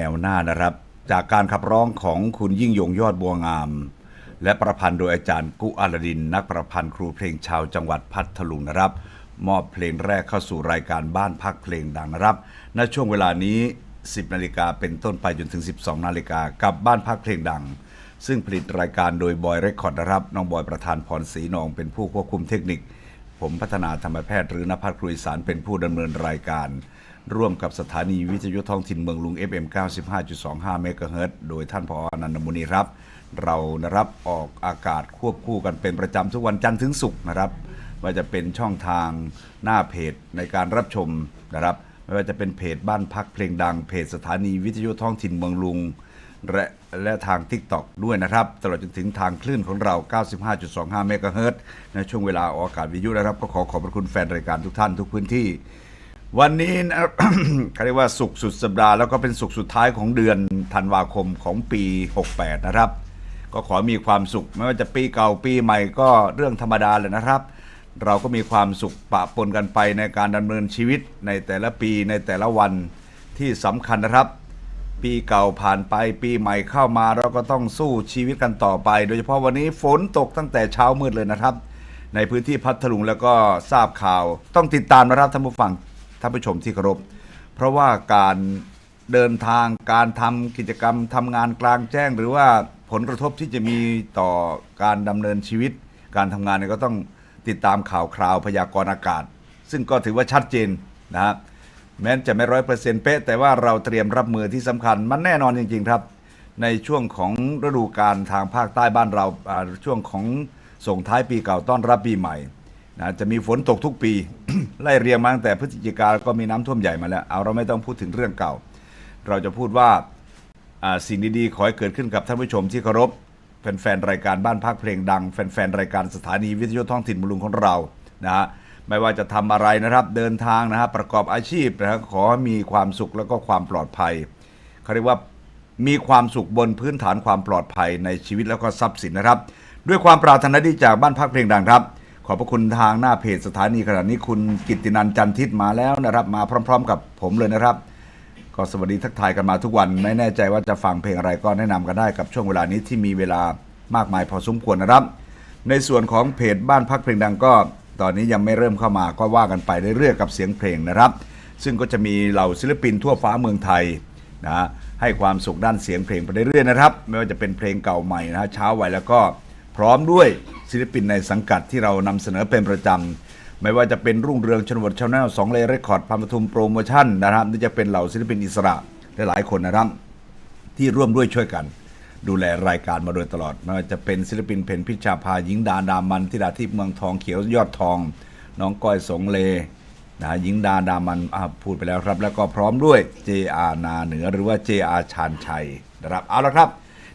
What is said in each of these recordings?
แนวหน้านะครับ จากการขับร้องของคุณยิ่งยงยอดบัวงาม และประพันธ์โดยอาจารย์กุอาลดิน นักประพันธ์ครูเพลงชาวจังหวัดพัทลุงนะครับ มอบเพลงแรกเข้าสู่รายการบ้านพักเพลงดังนะครับณช่วงเวลานี้ 10 นาฬิกาเป็นต้นไปจนถึง 12 นาฬิกากับบ้านพักเพลงดัง ซึ่งผลิตรายการโดยบอยเรคคอร์ดนะครับน้องบอยประธานพรศรีนองเป็นผู้ควบคุมเทคนิค ผมพัฒนาธรรมแพทย์หรือนภัสครุยสารเป็นผู้ดำเนินรายการ ร่วมกับสถานีวิทยุท้องถิ่นเมืองลุง FM 95.25 เมกะเฮิรตโดยท่านผออนันตมุนีครับ เรานะครับออกอากาศควบคู่กันเป็นประจำทุกวันจันทร์ถึงศุกร์นะครับว่าจะเป็นช่องทางหน้าเพจในการรับชมนะครับ ไม่ว่าจะเป็นเพจบ้านพักเพลงดัง เพจสถานีวิทยุท้องถิ่นเมืองลุง และและทาง TikTok ด้วยนะครับ ตลอดจนถึงทางคลื่นของเรา 95.25 เมกะเฮิรตในช่วงเวลาออกอากาศวิทยุนะครับ ก็ขอขอบพระคุณแฟนรายการทุกท่านทุกพื้นที่ วันนี้นะเขาเรียกว่าสุขสุดสัปดาห์แล้วก็เป็นสุขสุดท้ายของเดือนธันวาคมของปี 68 นะครับ ก็ขอมีความสุขไม่ว่าจะปีเก่าปีใหม่ก็เรื่องธรรมดาเลยนะครับ เราก็มีความสุขปะปนกันไปในการดำเนินชีวิตในแต่ละปีในแต่ละวันที่สำคัญนะครับ ปีเก่าผ่านไปปีใหม่เข้ามาเราก็ต้องสู้ชีวิตกันต่อไป โดยเฉพาะวันนี้ฝนตกตั้งแต่เช้ามืดเลยนะครับ ในพื้นที่พัทลุงแล้วก็ทราบข่าว ต้องติดตามนะครับท่านผู้ฟัง ท่านผู้ชมที่เคารพเพราะว่าการเดินทางการทำกิจกรรมทำงานกลางแจ้ง หรือว่าผลกระทบที่จะมีต่อการดำเนินชีวิต การทำงานเนี่ยก็ต้องติดตามข่าวคราวพยากรณ์อากาศ ซึ่งก็ถือว่าชัดเจนนะครับแม้จะไม่ร้อยเปอร์เซ็นต์เป๊ะแต่ว่าเราเตรียมรับมือที่สำคัญ มันแน่นอนจริง ๆ ครับ ในช่วงของฤดูกาลทางภาคใต้บ้านเราช่วงของส่งท้ายปีเก่าต้อนรับปีใหม่ นะจะมีฝนตกทุกปี ไล่เรียงมาตั้งแต่พฤศจิกาก็มีน้ำท่วมใหญ่มาแล้ว เอาเราไม่ต้องพูดถึงเรื่องเก่า เราจะพูดว่าสิ่งดีๆ ขอให้เกิดขึ้นกับท่านผู้ชมที่เคารพแฟนๆรายการบ้านพักเพลงดังแฟนๆรายการสถานีวิทยุท้องถิ่นบุรุงของเรานะฮะไม่ว่าจะทำอะไรนะครับ เดินทางนะครับประกอบอาชีพนะครับขอมีความสุขแล้วก็ความปลอดภัยเขาเรียกว่ามีความสุขบนพื้นฐานความปลอดภัยในชีวิตแล้วก็ทรัพย์สินนะครับ ด้วยความปรารถนาดีจากบ้านพักเพลงดังครับ ขอบพระคุณทางหน้าเพจสถานีขณะนี้คุณกิตตินันจันทิตมาแล้วนะครับ มาพร้อม ๆ กับผมเลยนะครับ ก็สวัสดีทักทายกันมาทุกวัน ไม่แน่ใจว่าจะฟังเพลงอะไรก็แนะนำกันได้กับช่วงเวลานี้ที่มีเวลามากมายพอสมควรนะครับ ในส่วนของเพจบ้านพักเพลงดังก็ ตอนนี้ยังไม่เริ่มเข้ามาก็ว่ากันไปเรื่อยๆกับเสียงเพลงนะครับ ซึ่งก็จะมีเหล่าศิลปินทั่วฟ้าเมืองไทยนะให้ความสุขด้านเสียงเพลงไปเรื่อยๆนะครับ ไม่ว่าจะเป็นเพลงเก่าใหม่นะเช้าไว้แล้วก็ ร้อมด้วยศิลปินในสังกัดที่เรานำเสนอเป็นประจำ ไม่ว่าจะเป็นรุ่งเรืองชนบทชาแนลสองเลเรคคอร์ดพันปทุมโปรโมชั่นนะครับนี่จะเป็นเหล่าศิลปินอิสระหลายๆคนนะครับ ที่ร่วมด้วยช่วยกัน ดูแลรายการมาโดยตลอดไม่ว่าจะเป็นศิลปินเพนพิชชาภาหญิงดาดามันธิดาทิพย์เมืองทองเขียวยอดทอง น้องก้อยสงเลนะหญิงดาดามันพูดไปแล้วครับ แล้วก็พร้อมด้วย JR นาเหนือหรือว่า JR ชานชัยนะครับเอาละครับ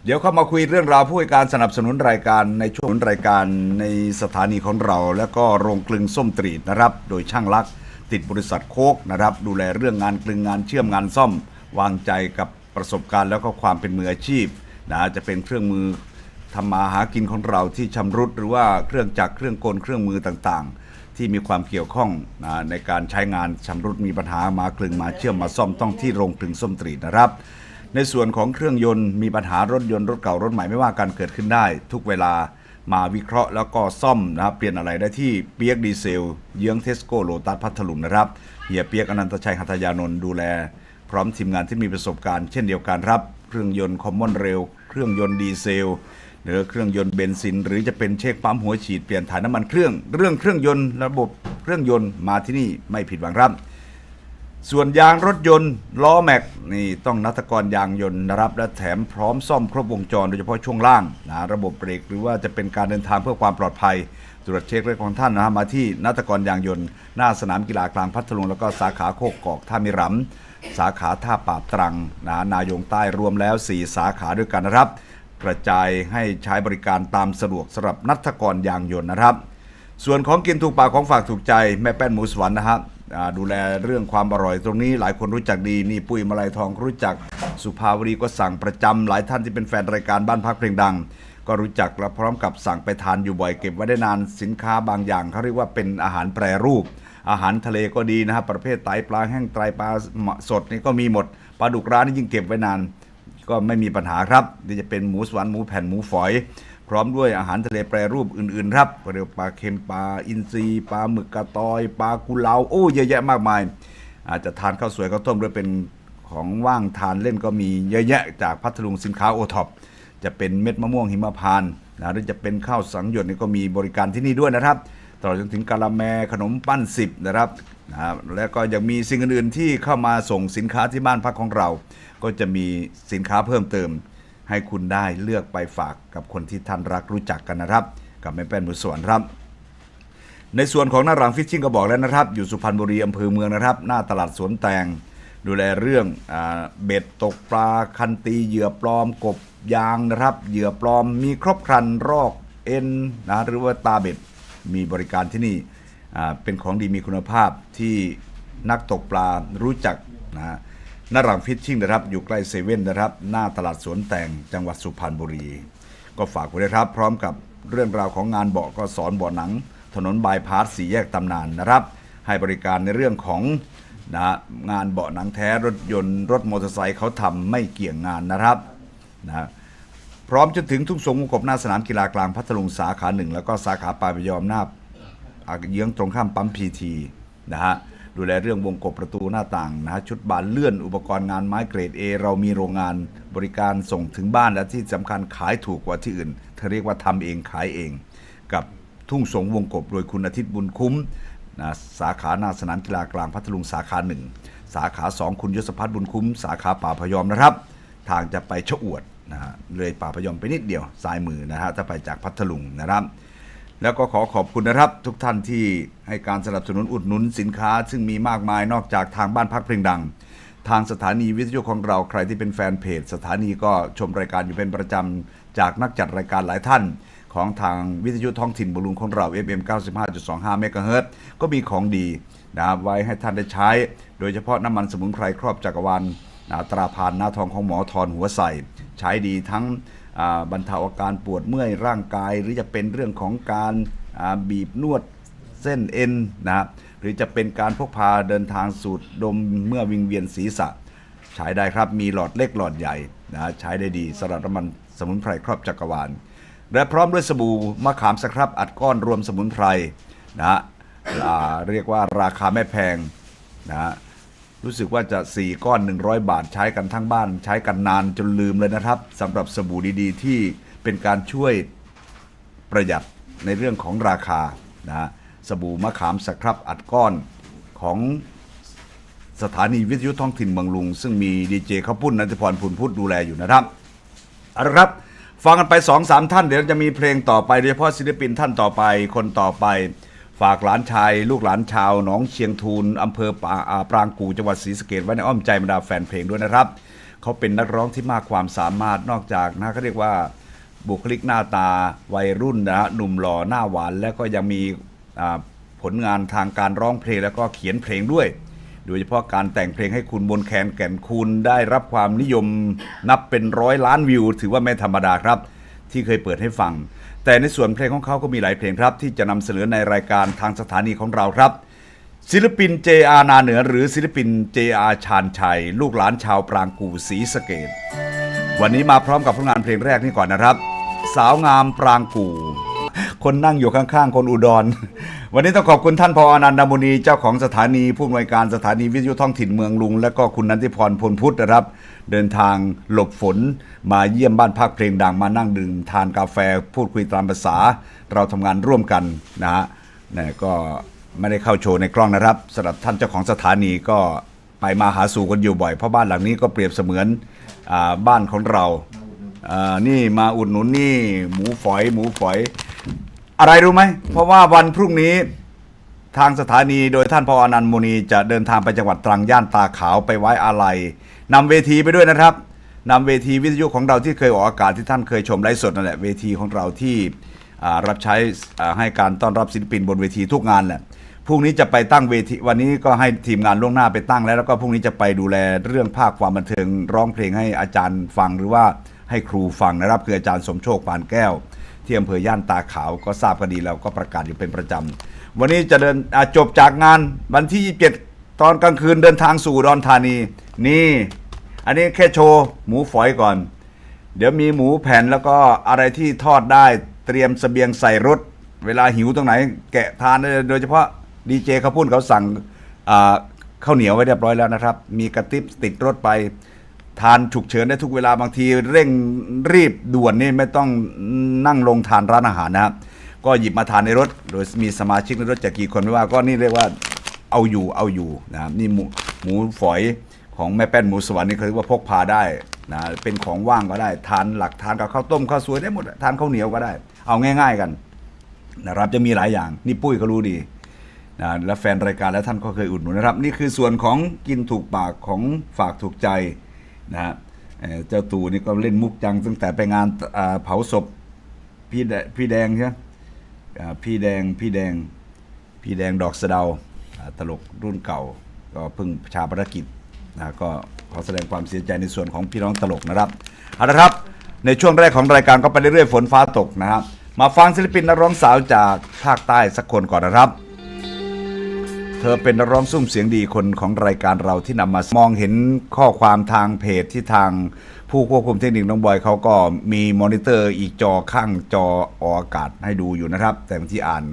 เดี๋ยวเข้ามาคุยเรื่องราวผู้ให้การสนับสนุนรายการในช่วงรายการในสถานีของเรา แล้วก็โรงกลึงส้มตรีดนะครับ โดยช่างลักษณ์ติดบริษัทโคกนะครับ ดูแลเรื่องงานกลึงงานเชื่อมงานซ่อม วางใจกับประสบการณ์แล้วก็ความเป็นมืออาชีพนะจะเป็นเครื่องมือทำมาหากินของเราที่ชำรุดหรือว่าเครื่องจักรเครื่องกลเครื่องมือต่างๆ ที่มีความเกี่ยวข้องนะในการใช้งานชำรุดมีปัญหามากลึงมาเชื่อมมาซ่อมต้องที่โรงกลึงส้มตรีดนะครับ ในส่วนของเครื่องยนต์มีปัญหารถยนต์รถเก่ารถใหม่ไม่ว่ากันเกิดขึ้นได้ ทุกเวลามาวิเคราะห์แล้วก็ซ่อมนะครับเปลี่ยนอะไรได้ที่เปียกดีเซล เยื้องเทสโก้โลตัสพัทลุงนะครับเฮียเปียกอนันตชัยหัตยานนท์ดูแล พร้อมทีมงานที่มีประสบการณ์เช่นเดียวกันครับ เครื่องยนต์คอมมอนเรลเครื่องยนต์ดีเซลหรือเครื่องยนต์เบนซิน หรือจะเป็นเช็คปั๊มหัวฉีดเปลี่ยนถ่ายน้ำมันเครื่อง เรื่องเครื่องยนต์ระบบเครื่องยนต์มาที่นี่ไม่ผิดหวังครับ ส่วนยางรถยนต์ล้อแม็กนี่ต้องนัตกรยางยนต์นะครับและแถมพร้อมซ่อมครบวงจรโดยเฉพาะช่วงล่างนะระบบเบรกหรือว่าจะเป็นการเดินทางเพื่อความปลอดภัย ตรวจเช็คเรื่องของท่านนะมาที่นัตกรยางยนต์ หน้าสนามกีฬากลางพัทลุงแล้วก็สาขาโคกกอกท่ามิรำสาขาท่าปราตรังนะนายงใต้รวมแล้ว 4 สาขาด้วยกันนะครับ กระจายให้ใช้บริการตามสะดวกสำหรับนัตกรยางยนต์นะครับ ส่วนของกินถูกปากของฝากถูกใจแม่แป้นหมูสวรรค์นะครับ ดูแลเรื่องความอร่อยตรงนี้หลายคนรู้จักดีนี่ปุ้ยมาลัยทองรู้จักสุภาวรีก็สั่งประจำหลายท่านที่เป็นแฟนรายการบ้านพักเพลงดัง ก็รู้จักและพร้อมกับสั่งไปทานอยู่บ่อยเก็บไว้ได้นานสินค้าบางอย่างเขาเรียกว่าเป็นอาหารแปรรูป อาหารทะเลก็ดีนะครับประเภทไตปลาแห้งไตปลาสดนี่ก็มีหมดปลาดุกร้านนี่ยิ่งเก็บไว้นาน ก็ไม่มีปัญหาครับนี่จะเป็นหมูสวรรค์หมูแผ่นหมูฝอย พร้อมด้วยอาหารทะเลแปรรูปอื่นๆครับเรียกปลาเค็มปลาอินทรีปลาหมึกกระตอยปลากุเลาโอ้เยอะแยะมากมาย อาจจะทานข้าวสวยข้าวต้มหรือเป็นของว่างทานเล่นก็มีเยอะแยะจากพัทลุงสินค้าโอท็อปจะเป็นเม็ดมะม่วงหิมพานต์นะหรือจะเป็นข้าวสังหยดนี่ก็มีบริการที่นี่ด้วยนะครับตลอดจนถึงกะละแมขนมปั้นสิบนะครับนะแล้วก็ยังมีสิ่งอื่นๆที่เข้ามาส่งสินค้าที่บ้านพักของเรา ก็จะมีสินค้าเพิ่มเติม ให้คุณได้เลือกไปฝากกับคนที่ท่านรักรู้จักกันนะครับ กับแม่แป้นมือสวนครับ ในส่วนของหน้าหลังฟิชชิ่งก็บอกแล้วนะครับ อยู่สุพรรณบุรีอำเภอเมืองนะครับ หน้าตลาดสวนแตง ดูแลเรื่องอเบ็ดตกปลาคันตีเหยื่อปลอมกบยางนะครับเหยื่อปลอมมีครบครันรอกเอ็นนะหรือว่าตาเบ็ดมีบริการที่นี่เป็นของดีมีคุณภาพที่นักตกปลารู้จักนะฮะ น้าหลังฟิชชิ่งนะครับ อยู่ใกล้เซเว่นนะครับ หน้าตลาดสวนแตงจังหวัดสุพรรณบุรี ก็ฝากไว้ด้วยครับ พร้อมกับเรื่องราวของงานเบาะก็สอนเบาะหนัง ถนนบายพาสสี่แยกตำนานนะครับ ให้บริการในเรื่องของนะงานเบาะหนังแท้รถยนต์รถมอเตอร์ไซค์เขาทำไม่เกี่ยงงานนะครับนะพร้อมจนถึงทุ่งสงวงกบหน้าสนามกีฬากลางพัทลุงสาขาหนึ่งแล้วก็สาขาปลายพยอมหน้าอะเยื้องตรงข้ามปั๊มพีทีนะฮะ ดูแลเรื่องวงกบประตูหน้าต่างนะฮะชุดบานเลื่อนอุปกรณ์งานไม้เกรด A เรามีโรงงานบริการส่งถึงบ้านและที่สำคัญขายถูกกว่าที่อื่นเธอเรียกว่าทำเองขายเอง กับทุ่งสงวงกบโดยคุณอาทิตย์บุญคุ้มนะสาขาหน้าสนามกีฬากลางพัทลุงสาขาหนึ่งสาขาสองคุณยศพัฒน์บุญคุ้ม สาขาป่าพยอมนะครับ ทางจะไปชะอวดนะฮะเลยป่าพยอมไปนิดเดียวซ้ายมือนะฮะถ้าไปจากพัทลุงนะครับ แล้วก็ขอขอบคุณนะครับ ทุกท่านที่ให้การสนับสนุนอุดหนุนสินค้า ซึ่งมีมากมายนอกจากทางบ้านพักเพลงดัง ทางสถานีวิทยุของเราใครที่เป็นแฟนเพจ สถานีก็ชมรายการอยู่เป็นประจำจากนักจัดรายการหลายท่าน ของทางวิทยุท้องถิ่นบำรุงของเรา FM 95.25เมกะเฮิรตก็มีของดีนะครับไว้ให้ท่านได้ใช้ โดยเฉพาะน้ำมันสมุนไพรครอบจักรวาลตราพานหน้าทองของหมอทอนหัวใสใช้ดีทั้ง บรรเทาอาการปวดเมื่อยร่างกาย หรือจะเป็นเรื่องของการบีบนวดเส้นเอ็นนะครับหรือจะเป็นการพกพาเดินทางสูดดมเมื่อวิงเวียนศีรษะใช้ได้ครับมีหลอดเล็กหลอดใหญ่นะใช้ได้ดีสำหรับน้ำมันสมุนไพรครอบจักรวาล และพร้อมด้วยสบู่มะขามสครับอัดก้อนรวมสมุนไพรนะฮะเรียกว่าราคาไม่แพงนะฮะ รู้สึกว่าจะ 4 ก้อน 100 บาทใช้กันทั้งบ้าน ใช้กันนานจนลืมเลยนะครับสำหรับสบู่ดีๆ ที่เป็นการช่วยประหยัดในเรื่องของราคานะฮะสบู่มะขามสครับอัดก้อนของสถานีวิทยุท้องถิ่นเมืองลุง ซึ่งมีดีเจข้าวปุ้นนันทพรพุนพุทธดูแลอยู่นะครับเอาละครับ ฟังกันไป2อสามท่านเดี๋ยวจะมีเพลงต่อไปโดยเฉพาะศิลปินท่านต่อไปคนต่อไป ฝากหลานชาย ลูกหลานชาวหนองเชียงทูลอำเภอปาาปรางกูจังหวัดศรีสะเกดไว้ในอ้อมใจบรรดาแฟนเพลงด้วยนะครับ เขาเป็นนักร้องที่มากความสามารถนอกจากนะเขาเรียกว่าบุคลิกหน้าตาวัยรุ่นนะฮะหนุ่มหล่อหน้าหวาน แล้วก็ยังมีผลงานทางการร้องเพลงแล้วก็เขียนเพลงด้วย โดยเฉพาะการแต่งเพลงให้คุณบนแคนแก่นคูณได้รับความนิยมนับเป็นร้อยล้านวิว ถือว่าไม่ธรรมดาครับ ที่เคยเปิดให้ฟัง แต่ในส่วนเพลงของเขาก็มีหลายเพลงครับ ที่จะนำเสนอในรายการทางสถานีของเราครับ ศิลปิน JR นาเหนือ หรือศิลปิน JR ชาญชัย ลูกหลานชาวปรางกูศรีสะเกดวันนี้มาพร้อมกับผลงานเพลงแรกนี่ก่อนนะครับ สาวงามปรางกูคนนั่งอยู่ข้างๆ คนอุดร วันนี้ต้องขอบคุณท่านพออนันต์ดามุนีเจ้าของสถานีผู้อำนวยการสถานีวิทยุท้องถิ่นเมืองลุง และก็คุณนันทิพรพลพุทธนะครับ เดินทางหลบฝน มาเยี่ยมบ้านพักเพลงดังมานั่งดื่มทานกาแฟพูดคุยตามภาษา เราทำงานร่วมกันนะฮะเนี่ยก็ไม่ได้เข้าโชว์ในกล้องนะครับสำหรับท่านเจ้าของสถานีก็ไปมาหาสู่กันอยู่บ่อย เพราะบ้านหลังนี้ก็เปรียบเสมือนอบ้านของเราอ่านี่มาอุดหนุนนี่หมูฝอย หมูฝอย อะไรรู้ไหม เพราะว่าวันพรุ่งนี้ทางสถานีโดยท่านพออนันต์มุนีจะเดินทางไปจังหวัดตรังย่านตาขาวไปไว้อาลัย นำเวทีไปด้วยนะครับนำเวทีวิทยุของเราที่เคยออกอากาศที่ท่านเคยชมไลฟ์สดนั่นแหละเวทีของเราที่รับใช้ให้การต้อนรับศิลปินบนเวทีทุกงานแหละพรุ่งนี้จะไปตั้งเวทีวันนี้ก็ให้ทีมงานล่วงหน้าไปตั้งแล้วแล้วก็พรุ่งนี้จะไปดูแลเรื่องภาคความบันเทิงร้องเพลงให้อาจารย์ฟังหรือว่าให้ครูฟังนะครับคืออาจารย์สมโชคปานแก้ว ที่อำเภอย่านตาขาวก็ทราบกันดีแล้วก็ประกาศอยู่เป็นประจำ วันนี้จะเดินจบจากงานวันที่ 27 ตอนกลางคืนเดินทางสู่ดอนธานี นี่ อันนี้แค่โชว์หมูฝอยก่อน เดี๋ยวมีหมูแผ่นแล้วก็อะไรที่ทอดได้เตรียมเสบียงใส่รถ เวลาหิวตรงไหน แกะทานได้โดยเฉพาะดีเจเขาพูดเขาสั่งข้าวเหนียวไว้เรียบร้อยแล้วนะครับ มีกระติบติดรถไป ทานฉุกเฉินได้ทุกเวลาบางทีเร่งรีบด่วนนี่ไม่ต้องนั่งลงทานร้านอาหารนะครับก็หยิบมาทานในรถ โดยมีสมาชิกในรถจะกี่คนไม่ว่าก็นี่เรียกว่า เอาอยู่เอาอยู่นะครับนี่หมูหมูฝอยของแม่แป้นหมูสวรรค์นี่เขาเรียกว่าพกพาได้นะเป็นของว่างก็ได้ ทานหลักทานกับข้าวต้มข้าวสวยได้หมดทานข้าวเหนียวก็ได้ เอาง่าย ๆกันนะครับจะมีหลายอย่างนี่ปุ้ยก็รู้ดีนะและแฟนรายการและท่านก็เคยอุดหนุนนะครับ นี่คือส่วนของกินถูกปากของฝากถูกใจนะฮะเจ้าตู่นี่ก็เล่นมุกจังตั้งแต่ไปงานเผาศพพี่แดพี่แดงใช่ไหมพี่แดงพี่แดงพี่แดงดอกสะเดา ตลกรุ่นเก่า ก็เพิ่งชาปนกิจนะก็ขอแสดงความเสียใจในส่วนของพี่น้องตลกนะครับเอาละครับ ในช่วงแรกของรายการก็ไปเรื่อยๆฝนฟ้าตกนะครับมาฟังศิลปินนักร้องสาวจากภาคใต้สักคนก่อนนะครับ เธอเป็นนักร้องซุ้มเสียงดีคนของรายการเราที่นำมามองเห็นข้อความทางเพจที่ทางผู้ควบคุมเทคนิคน้องบอยเขาก็มีมอนิเตอร์อีกจอข้างจอออกอากาศให้ดูอยู่นะครับ แต่บางที่อ่าน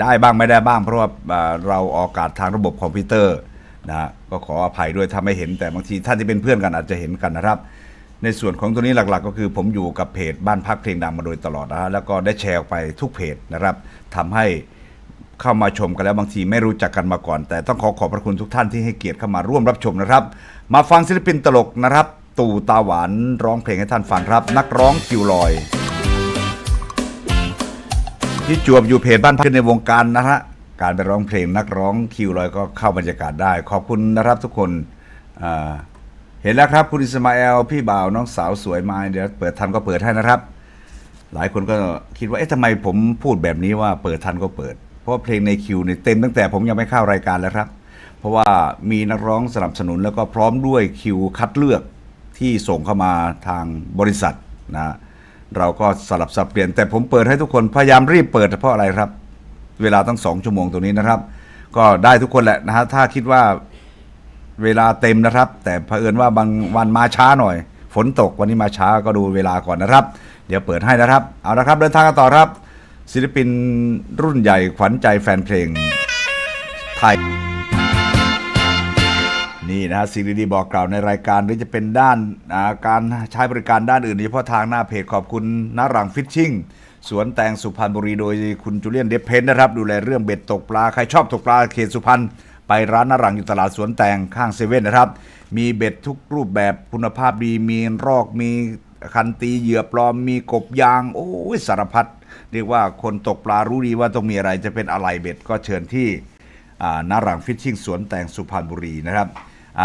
ได้บ้างไม่ได้บ้าง เพราะว่าเราออกอากาศทางระบบคอมพิวเตอร์นะก็ขออภัยด้วยถ้าไม่เห็นแต่บางทีท่านที่เป็นเพื่อนกันอาจจะเห็นกันนะครับ ในส่วนของตัวนี้หลักๆ ก็คือผมอยู่กับเพจบ้านพักเพลงดังมาโดยตลอดนะฮะแล้วก็ได้แชร์ออกไปทุกเพจนะครับทำให้เข้ามาชมกันแล้วบางทีไม่รู้จักกันมาก่อน แต่ต้องขอขอบพระคุณทุกท่านที่ให้เกียรติเข้ามาร่วมรับชมนะครับ มาฟังศิลปินตลกนะครับ ตู่ตาหวานร้องเพลงให้ท่านฟังครับ นักร้องคิวลอย ที่จวบอยู่เพจบ้านพักในวงการนะฮะการไปร้องเพลงนักร้องคิวลอยก็เข้าบรรยากาศได้ ขอบคุณนะครับทุกคนเห็นแล้วครับคุณอิสมาเอลพี่บ่าวน้องสาวสวยมาเดี๋ยวเปิดทันก็เปิดให้นะครับ หลายคนก็คิดว่าเอ๊ะทำไมผมพูดแบบนี้ว่าเปิดทันก็เปิด เพราะเพลงในคิวเนี่ยเต็มตั้งแต่ผมยังไม่เข้ารายการแล้วครับ เพราะว่ามีนักร้องสนับสนุนแล้วก็พร้อมด้วยคิวคัดเลือกที่ส่งเข้ามาทางบริษัทนะ เราก็สลับสับเปลี่ยน แต่ผมเปิดให้ทุกคนพยายามรีบเปิดเพราะอะไรครับ เวลาตั้งสองชั่วโมงตรงนี้นะครับ ก็ได้ทุกคนแหละนะฮะถ้าคิดว่าเวลาเต็มนะครับ แต่เผอิญว่าบางวันมาช้าหน่อย ฝนตกวันนี้มาช้าก็ดูเวลาก่อนนะครับ เดี๋ยวเปิดให้นะครับ เอาละครับ เดินทางกันต่อครับ ศิลปินรุ่นใหญ่ขวัญใจแฟนเพลงไทย นี่นะฮะสิ่งดีๆบอกกล่าวในรายการหรือจะเป็นด้านาการใช้บริการด้านอื่นโดยเฉพาะทางหน้าเพจขอบคุณนารังฟิชชิ่งสวนแตงสุพรรณบุรีโดยคุณจูเลียนเดฟเพนนะครับ ดูแลเรื่องเบ็ดตกปลา ใครชอบตกปลาเขตสุพรรณไปร้านนารังอยู่ตลาดสวนแตงข้างเซเว่นนะครับ มีเบ็ดทุกรูปแบบคุณภาพดีมีรอกมีคันตีเหยื่อปลอมมีกบยาง โอ้ยสารพัดเรียกว่าคนตกปลารู้ดีว่าต้องมีอะไรจะเป็นอะไรเบ็ดก็เชิญที่นารังฟิชชิ่งสวนแตงสุพรรณบุรีนะครับ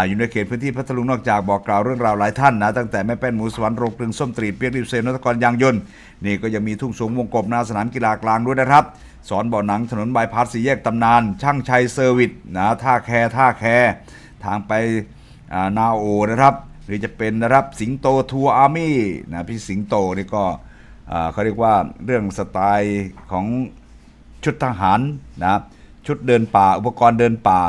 อยู่ในเขตพื้นที่พัทลุงนอกจากบอกกล่าวเรื่องราวหลายท่านนะตั้งแต่แม่แป้นหมูสวรรค์โรงกลึงส้มตรีเปียกริบเซลนตกรยางยนต์นี่ก็ยังมีทุ่งสูงวงกบหนาสนามกีฬากลางด้วยนะครับ สอนบ่อหนังถนนบายพาสสี่แยกตำนาน ช่างชัยเซอร์วิสนะท่าแคท่าแคทางไปนาโอนะครับ หรือจะเป็นนะครับสิงโตทัวร์อาร์มี่นะพี่สิงโตนี่ก็เขาเรียกว่าเรื่องสไตล์ของชุดทหารนะชุดเดินป่าอุปกรณ์เดินป่า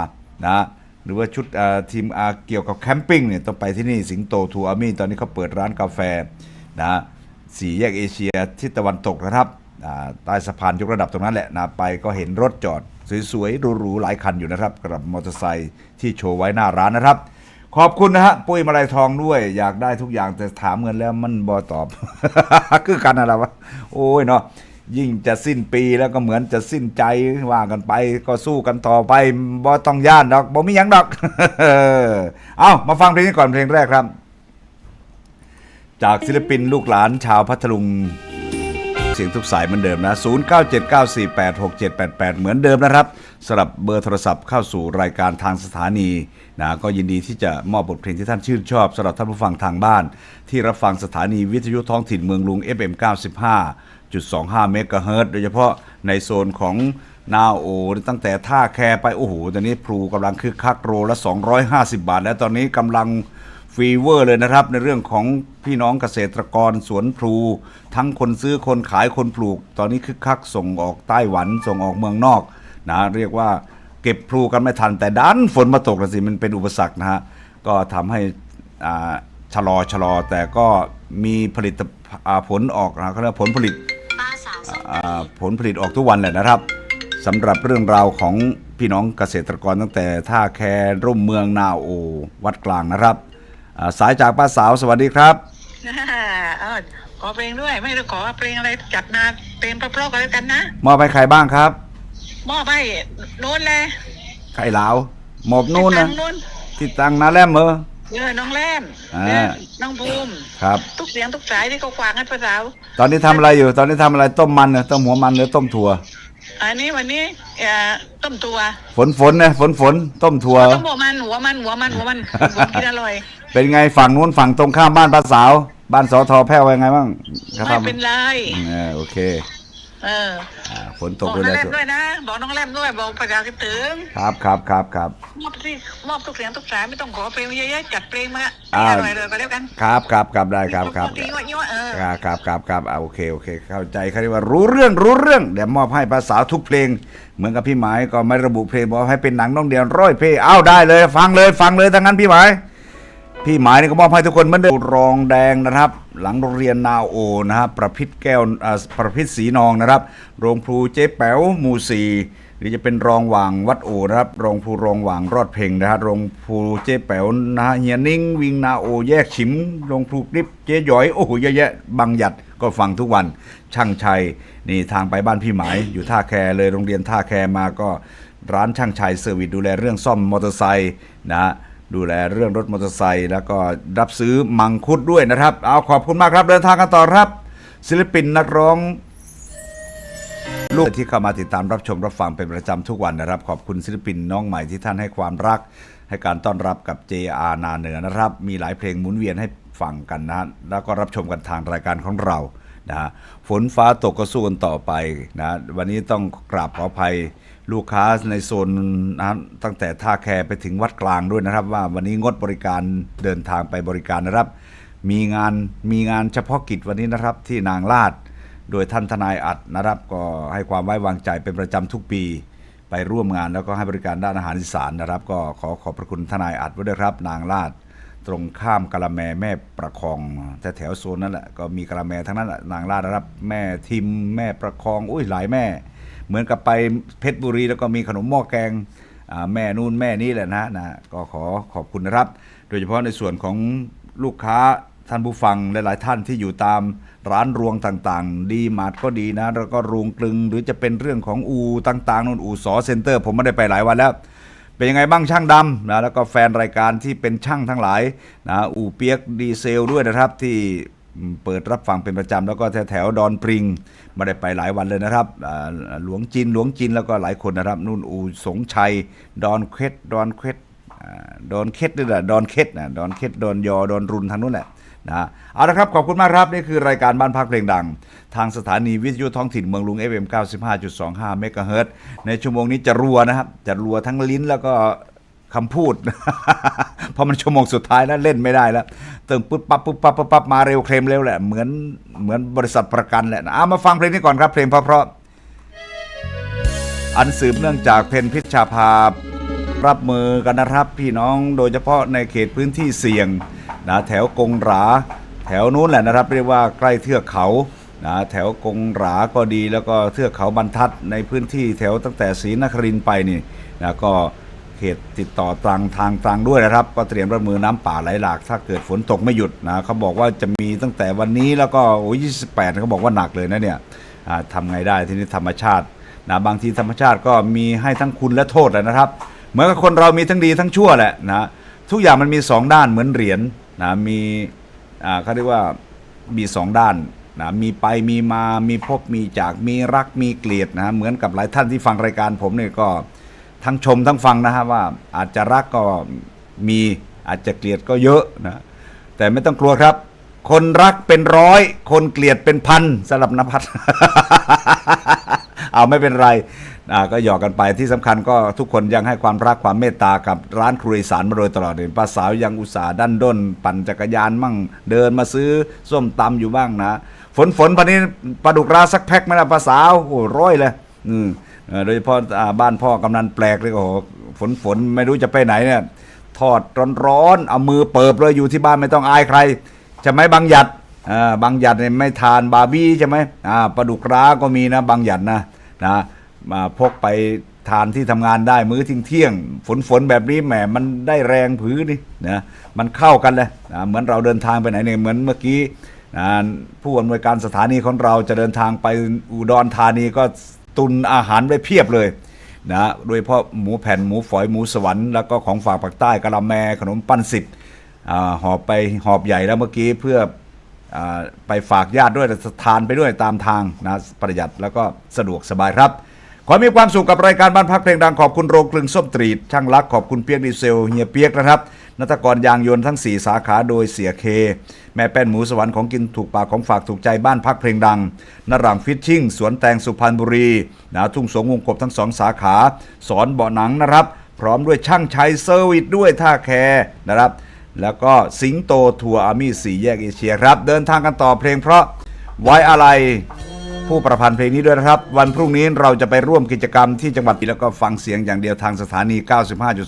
นะ หรือว่าชุดอ่อทีมอาเกี่ยวกับแคมปิ้งเนี่ยต้องไปที่นี่สิงโตทัวร์อาร์มี่ตอนนี้เขาเปิดร้านกาแฟนะสี่แยกเอเชียทิศตะวันตกนะครับอ่าใต้สะพานยกระดับตรงนั้นแหละนะไปก็เห็นรถจอด สวยๆหรูๆหลายคันอยู่นะครับกับมอเตอร์ไซค์ที่โชว์ไว้หน้าร้านนะครับ ขอบคุณนะฮะปุ้ยมาลัยทองด้วย อยากได้ทุกอย่างแต่ถามเงินแล้วมันบอตอบ คือกันอะไรวะโอ้ยเนาะ ยิ่งจะสิ้นปีแล้วก็เหมือนจะสิ้นใจว่ากันไป ก็สู้กันต่อไปบ่ต้องย่านดอกบ่มีหยังดอก เอามาฟังเพลงนี้ก่อนเพลงแรกครับ จากศิลปินลูกหลานชาวพัทลุง เสียงทุกสายเหมือนเดิมนะ 0979486788 เหมือนเดิมนะครับสำหรับเบอร์โทรศัพท์เข้าสู่รายการทางสถานีนะก็ยินดีที่จะมอบบทเพลงที่ท่านชื่นชอบสำหรับท่านผู้ฟังทางบ้าน ที่รับฟังสถานีวิทยุท้องถิ่นเมืองลุง FM 95.25 เมกะเฮิรตโดยเฉพาะในโซนของนาโอตั้งแต่ท่าแคไป โอ้โห ตอนนี้พลูกำลังคึกคักโรละ 250 บาท แล้วตอนนี้กำลังฟีเวอร์เลยนะครับ ในเรื่องของพี่น้องเกษตรกรสวนพลู ทั้งคนซื้อคนขายคนปลูก ตอนนี้คึกคักส่งออกไต้หวันส่งออกเมืองนอกนะเรียกว่าเก็บพลูกันไม่ทันแต่ดันฝนมาตกนะสิมันเป็นอุปสรรคนะฮะก็ทำให้อ่าชะลอชะลอแต่ก็มีผลิตผลออกนะเขาเรียกผลผลิต ผลผลิตออกทุกวันแหละนะครับสำหรับเรื่องราวของพี่น้องเกษตรกรตั้งแต่ท่าแคร่มเมืองนาโอ วัดกลางนะครับอ่าสายจากป้าสาวสวัสดีครับเออขอเพลงด้วย ไม่ได้ขอเพลงอะไรจัดมาเพลงเพราะๆกันแล้วกันนะมอบไปใครบ้างครับมอบให้โน้นเลยไข่เหลาวหมอบนู่นให้นะตังนู้นที่ตังนาแลมเหรอ เออน้องแรมอ่าเออน้องภูมิครับ ทุกเสียงทุกสายที่เขาขวางกันภาษาวตอนนี้ทำอะไรอยู่ ตอนนี้ทำอะไรต้มมันเหรอต้มหัวมันหรือต้มถั่ว อันนี้วันนี้เอ่อต้มตัวฝนฝนนะฝนฝนต้มถั่ว ต้มหัวมันหัวมันหัวมันหัวมันหัวกินอร่อย เป็นไงฝั่งนู้นฝั่งตรงข้ามบ้านป้าสาว บ้านสอทอแพ้วไว้ไงบ้างครับไม่เป็นไร อืมเออโอเค เอออ่าฝนตบกอกด้วยน้องนะแรมด้วยนะ บอกน้องแรมด้วยบอกประชาคิดถึงครับครับครับครับ มอบที่มอบทุกเสียงทุกสายไม่ต้องขอเพลงเยอะๆจัดเพลงมาอ่า ให้อร่อยเลยก็แล้วกันครับครับครับได้ครับครับตีว่ายี่ว่าเออ ครับครับครับครับอ่าโอเคโอเค เข้าใจเขาเรียกว่ารู้เรื่องรู้เรื่องเดี๋ยวมอบให้ภาษาวทุกเพลง เหมือนกับพี่หมายก็ไม่ระบุเพลงบอกให้เป็นหนังน้องเดียวร้อยเพลงอ้าวได้เลย ฟังเลยฟังเลยทั้งนั้นพี่หมาย พี่หมายนี่ก็มอบให้ทุกคนเหมือนเดิมรองแดงนะครับ หลังโรงเรียนนาโอนะครับประพิษแก้วประพิษสีนองนะครับ โรงครูเจ๊แป๋วหมู่สีหรือจะเป็นรองหว่างวัดโอนะครับ รองครูรองหว่างรอดเพ่งนะครับรองครูเจ๊แป๋วนะฮะเฮียนิ่ง วิงนาโอ แยกฉิมรองครูกริบเจ๊หยอย โอ้โหเยอะแยะบางหยัดก็ฟังทุกวัน ช่างชัย นี่ทางไปบ้านพี่หมาย อยู่ท่าแคเลยโรงเรียนท่าแคมาก็ร้านช่างชัยเซอร์วิสดูแลเรื่องซ่อมมอเตอร์ไซค์นะฮะ ดูแลเรื่องรถมอเตอร์ไซค์แล้วก็รับซื้อมังคุดด้วยนะครับ เอาขอบคุณมากครับเดินทางกันต่อครับ ศิลปินนักร้อง ลูกที่เข้ามาติดตามรับชมรับฟังเป็นประจำทุกวันนะครับ ขอบคุณศิลปินน้องใหม่ที่ท่านให้ความรัก ให้การต้อนรับกับ JR นาเหนือนะครับ มีหลายเพลงหมุนเวียนให้ฟังกันนะฮะแล้วก็รับชมกันทางรายการของเรา นะฮะฝนฟ้าตกก็สู้กันต่อไปนะวันนี้ต้องกราบขออภัยลูกค้าในโซนนะตั้งแต่ท่าแคไปถึงวัดกลางด้วยนะครับ ว่าวันนี้งดบริการเดินทางไปบริการนะครับ มีงานมีงานเฉพาะกิจวันนี้นะครับที่นางลาด โดยท่านทนายอัดนะครับ ก็ให้ความไว้วางใจเป็นประจำทุกปี ไปร่วมงานแล้วก็ให้บริการด้านอาหารอีสานนะครับ ก็ขอขอบพระคุณทนายอัดไว้ด้วยครับ นางลาด ตรงข้ามกะละแมแม่ประคองแต่แถวโซนนั่นแหละก็มีกะละแมทั้งนั้นแหละนางลาดรับ แม่ทิมแม่ประคอง อุ้ยหลายแม่ เหมือนกับไปเพชรบุรีแล้วก็มีขนมหม้อแกงแม่นู่นแม่นี่แหละนะนะก็ขอขอบคุณนะครับ โดยเฉพาะในส่วนของลูกค้าท่านผู้ฟังหลายๆท่านที่อยู่ตามร้านรวงต่างๆ ดีมาร์ทก็ดีนะ แล้วก็รวงกลึงหรือจะเป็นเรื่องของอูต่างๆนู่นอูสอเซ็นเตอร์ ผมไม่ได้ไปหลายวันแล้ว เป็นยังไงบ้างช่างดำนะแล้วก็แฟนรายการที่เป็นช่างทั้งหลายนะอูเปียกดีเซลด้วยนะครับที่เปิดรับฟังเป็นประจำ แล้วก็แถวแถวๆดอนปริงไม่ได้ไปหลายวันเลยนะครับหลวงจินหลวงจินแล้วก็หลายคนนะครับนู่นอูสงชัย ดอนเคสดอนเคสดอนเคสนี่แหละดอนเคสนะดอนเคสดอนยอดอนรุนทางนู้นแหละ นะเอาละครับ ขอบคุณมากครับ นี่คือรายการบ้านพักเพลงดัง ทางสถานีวิทยุท้องถิ่นเมืองลุง FM 95.25เมกะเฮิรตในชั่วโมงนี้จะรัวนะครับ จะรัวทั้งลิ้นแล้วก็คำพูด เพราะมันชั่วโมงสุดท้ายแล้วเล่นไม่ได้แล้วเติมปุ๊บปั๊บปุ๊บปั๊บปุ๊บปั๊บมาเร็วเคลมเร็วแหละเหมือนเหมือนบริษัทประกันแหละนะเอามาฟังเพลงนี้ก่อนครับเพลงเพราะๆอันสืบเนื่องจากเพนพิชชาภารับมือกันนะครับ พี่น้องโดยเฉพาะในเขตพื้นที่เสี่ยง นะแถวกงหรา แถวนู้นแหละนะครับ เรียกว่าใกล้เทือกเขานะแถวกงหราก็ดีแล้วก็เทือกเขาบรรทัดในพื้นที่แถวตั้งแต่ศรีนครินไปนี่นะก็เขตติดต่อตรังทางตรังด้วยนะครับ ก็เตรียมรับมือน้ำป่าไหลหลาก ถ้าเกิดฝนตกไม่หยุดนะเขาบอกว่าจะมีตั้งแต่วันนี้แล้วก็โอ้ย28เขาบอกว่าหนักเลยนะเนี่ยทำไงได้ที่นี้ธรรมชาตินะบางทีธรรมชาติก็มีให้ทั้งคุณและโทษแหละนะครับ เหมือนกับคนเรามีทั้งดีทั้งชั่วแหละนะทุกอย่างมันมีสองด้านเหมือนเหรียญ นะมีอ่าเขาเรียกว่ามีสองด้านนะมีไปมีมามีพบมีจากมีรักมีเกลียดนะเหมือนกับหลายท่านที่ฟังรายการผมเนี่ยก็ทั้งชมทั้งฟังนะฮะว่าอาจจะรักก็มีอาจจะเกลียดก็เยอะนะแต่ไม่ต้องกลัวครับ คนรักเป็นร้อย คนเกลียดเป็นพันสำหรับนภัส เอาไม่เป็นไร ก็หยอกกันไปที่สำคัญก็ทุกคนยังให้ความรักความเมตตากับร้านครัวอีสานมาโดยตลอดเลยป้าสาวยังอุตส่าห์ดันด้น ปั่นจักรยานมั่งเดินมาซื้อส้มตำอยู่บ้างนะ ฝนฝนพันนี้ปลาดุกราสักแพ็คไหมล่ะป้าสาวโอ้ร้อยเลยอืมเอโดยเฉพาะอ่าบ้านพ่อกำนันแปลกเลยโอ้โหฝนฝนไม่รู้จะไปไหนเนี่ยทอดร้อนๆเอามือเปิบเลยอยู่ที่บ้านไม่ต้องอายใครใช่ไหมบางหยัดบางหยัดเนี่ยไม่ทานบาร์บี้ใช่ไหมปลาดุกร้าก็มีนะบางหยัดนะนะ มาพกไปทานที่ทำงานได้มื้อทิ้งเที่ยงๆฝนฝนแบบนี้แหมมันได้แรงผือนี่นะมันเข้ากันเลยนะเหมือนเราเดินทางไปไหนเนี่ยเหมือนเมื่อกี้นะผู้อำนวยการสถานีของเราจะเดินทางไปอุดรธานีก็ตุนอาหารไว้เพียบเลยนะโดยเฉพาะหมูแผ่นหมูฝอยหมูสวรรค์แล้วก็ของฝากปากใต้กะละแมขนมปั้นสิบอ่าหอบไปหอบใหญ่แล้วเมื่อกี้เพื่ออไปฝากญาติด้วยทานไปด้วยตามทางนะประหยัดแล้วก็สะดวกสบายครับ อมีความสุขกับรายการบ้านพักเพลงดังขอบคุณโรงกลึงส้มตรีดช่างรักขอบคุณเปียกดีเซลเฮียเปียกนะครับนัตกรยางยนต์ทั้ง 4 สาขาโดยเสียเค แม่แป้นหมูสวรรค์ของกินถูกปากของฝากถูกใจบ้านพักเพลงดังนรังฟิชชิ่ง สวนแตงสุพรรณบุรีนะทุ่งสงวงกบทั้งสองสาขา สอนเบาะหนังนะครับ พร้อมด้วยช่างชัยเซอร์วิสด้วยท่าแคร์นะครับ แล้วก็สิงโตทัวร์อาร์มี่สี่แยกเอเชียครับ เดินทางกันต่อเพลงเพราะไว้อะไร ผู้ประพันธ์เพลงนี้ด้วยนะครับ วันพรุ่งนี้เราจะไปร่วมกิจกรรมที่จังหวัดแล้วก็ฟังเสียงอย่างเดียวทางสถานี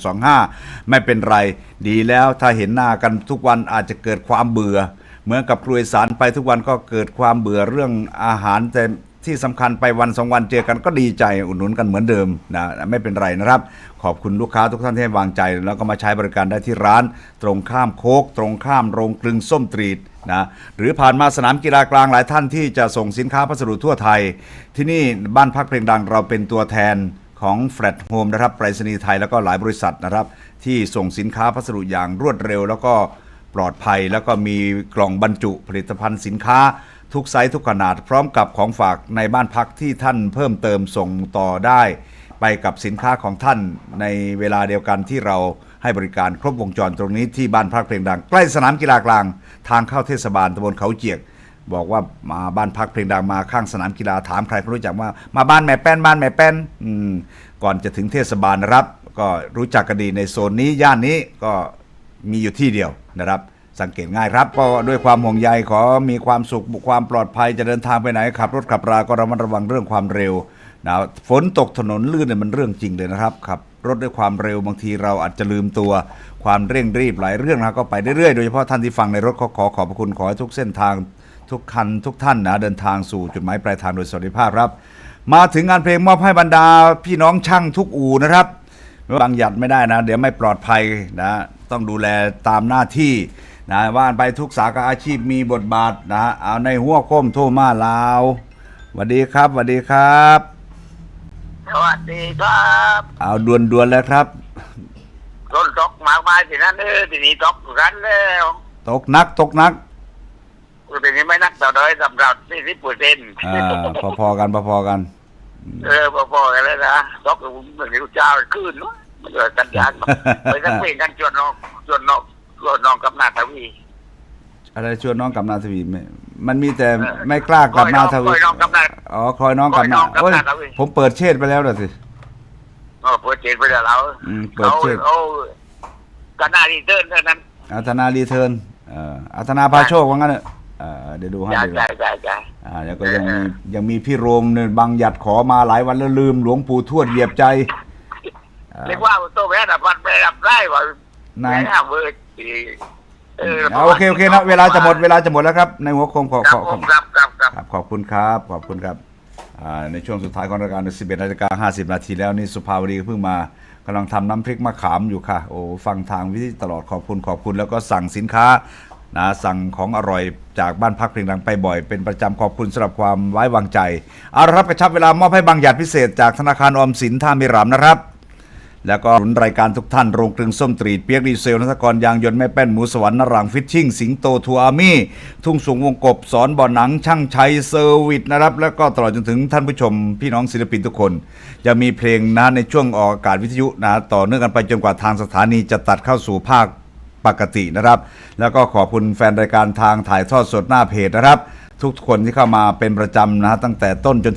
95.25 ไม่เป็นไร ดีแล้วถ้าเห็นหน้ากันทุกวันอาจจะเกิดความเบื่อ เหมือนกับครูอสารไปทุกวันก็เกิดความเบื่อเรื่องอาหารแต่ที่สำคัญไปวันสองวันเจอกันก็ดีใจอุดหนุนกันเหมือนเดิมนะไม่เป็นไรนะครับ ขอบคุณลูกค้าทุกท่านที่ให้วางใจ แล้วก็มาใช้บริการได้ที่ร้าน ตรงข้ามโคก ตรงข้ามโรงกลึงส้มตรีด นะหรือผ่านมาสนามกีฬากลางหลายท่านที่จะส่งสินค้าพัสดุทั่วไทย ที่นี่บ้านพักเพลงดังเราเป็นตัวแทนของแฟลตโฮมนะครับไปรษณีย์ไทยแล้วก็หลายบริษัทนะครับ ที่ส่งสินค้าพัสดุอย่างรวดเร็ว แล้วก็ปลอดภัย แล้วก็มีกล่องบรรจุผลิตภัณฑ์สินค้า ทุกไซส์ทุกขนาด พร้อมกับของฝากในบ้านพักที่ท่านเพิ่มเติมส่งต่อได้ ไปกับสินค้าของท่านในเวลาเดียวกันที่เรา ให้บริการครบวงจรตรงนี้ที่บ้านพักเพลงดัง ใกล้สนามกีฬากลาง ทางเข้าเทศบาลตำบลเขาเจียก บอกว่ามาบ้านพักเพลงดังมาข้างสนามกีฬาถามใครก็รู้จักว่ามาบ้านแม่แป้นบ้านแม่แป้นอืมก่อนจะถึงเทศบาลนะครับ ก็รู้จักกันดีในโซนนี้ย่านนี้ก็มีอยู่ที่เดียวนะครับ สังเกตง่ายครับ ก็ด้วยความห่วงใยขอมีความสุขความปลอดภัยจะเดินทางไปไหนขับรถขับราก็ระมัดระวังเรื่องความเร็วนะฝนตกถนนลื่นเนี่ยมันเรื่องจริงเลยนะครับขับ รถด้วยความเร็วบางทีเราอาจจะลืมตัวความเร่งรีบหลายเรื่องนะก็ไปเรื่อยๆโดยเฉพาะท่านที่ฟังในรถขอขอขอบพระคุณขอให้ทุกเส้นทางทุกคันทุกท่านนะเดินทางสู่จุดหมายปลายทางโดยสวัสดิภาพครับ มาถึงงานเพลงมอบให้บรรดาพี่น้องช่างทุกอู่นะครับบางหยัดไม่ได้นะ เดี๋ยวไม่ปลอดภัยนะต้องดูแลตามหน้าที่นะว่านไปทุกสาขาอาชีพมีบทบาทนะเอาในหัวโค้มโทรมาลาวสวัสดีครับสวัสดีครับ สวัสดีครับเอาดวนดวนๆแล้วครับรถตกมากมายที่นั่นเออทีนี้ตกรันแล้วตกนักตกนักทีนี้ไม่นักต่อเลยสำหรับที่สิบเปอร์เซ็นต์อ่าพอๆกันพอๆกัน เออพอๆกันเลยนะตกเหมือนกับเจ้าขึ้นเนอะมันเกิดกันยานไปทั้งเพลงกันจนนอกจนนอกจนนองกับนาทวีอะไรชวนน้องกับนาทวีไม่มันมีแต่ไม่กล้ากับนาทวีคอยน้องกับนาอ๋อคอยน้องกับคอยน้นาองกับโอ้ยนาทวีผมเปิดเชษไปแล้วเหรอสิเออเปิดเจนไปแล้วเราอืมเปิดเขาเช็ดเขากันนาดีเทิร์นเท่านั้นอัธนารีเทิร์นเอ่ออัธนาพาโชคว่างั้นเนอะเอ่อเดี๋ยวดูให้ใช่ดีกใช่ว่าใช่ใช่อ่าแล้วก็ยังมีเออยังมีพี่โรมเนี่ยบางหยัดขอมาหลายวันแล้วลืมหลวงปู่ทวดเหยียบใจอ่าเรียกว่าตัวแม่ดับวันไปดับได้ว่านายแม่เวอร์ เออเอาโอเคโอเคนะเวลาจะหมดเวลาจะหมดแล้วครับ ในหัวโคมขอคขรัอบขผอบมครับครับครับ ครับขอบคุณครับขอบคุณครับอ่าในช่วงสุดท้ายของรายการ11นาฬิกา50 นาทีแล้วนี่สุภาวดีก็เพิ่งมากำลังทำน้ำพริกมะขามอยู่ค่ะ โอ้ฟังทางวิธีตลอดขอบคุณขอบคุณแล้วก็สั่งสินค้านะสั่งของอร่อยจากบ้านพักเพลงดังไปบ่อย เป็นประจำขอบคุณสำหรับความไว้วางใจเอาละครับกระชับเวลามอบให้บางหยาดพิเศษจากธนาคารออมสินท่ามิรามนะครับ แล้วก็หนุนรายการทุกท่านโรงกลึงส้มตรีดเปียกดีเซลนัทกรยางยนต์แม่แป้นหมูสวรรค์นรังฟิชชิ่งสิงโตทัวร์อาร์มี่ ทุ่งสูงวงกบสอนบ่อหนัง ช่างชัยเซอร์วิสนะครับ แล้วก็ตลอดจนถึงท่านผู้ชม พี่น้องศิลปินทุกคน จะมีเพลงนะในช่วงออกอากาศวิทยุนะต่อเนื่องกันไปจนกว่าทางสถานีจะตัดเข้าสู่ภาคปกตินะครับ แล้วก็ขอบคุณแฟนรายการทางถ่ายทอดสดหน้าเพจนะครับ ทุกคนที่เข้ามาเป็นประจำนะฮะตั้งแต่ต้นจน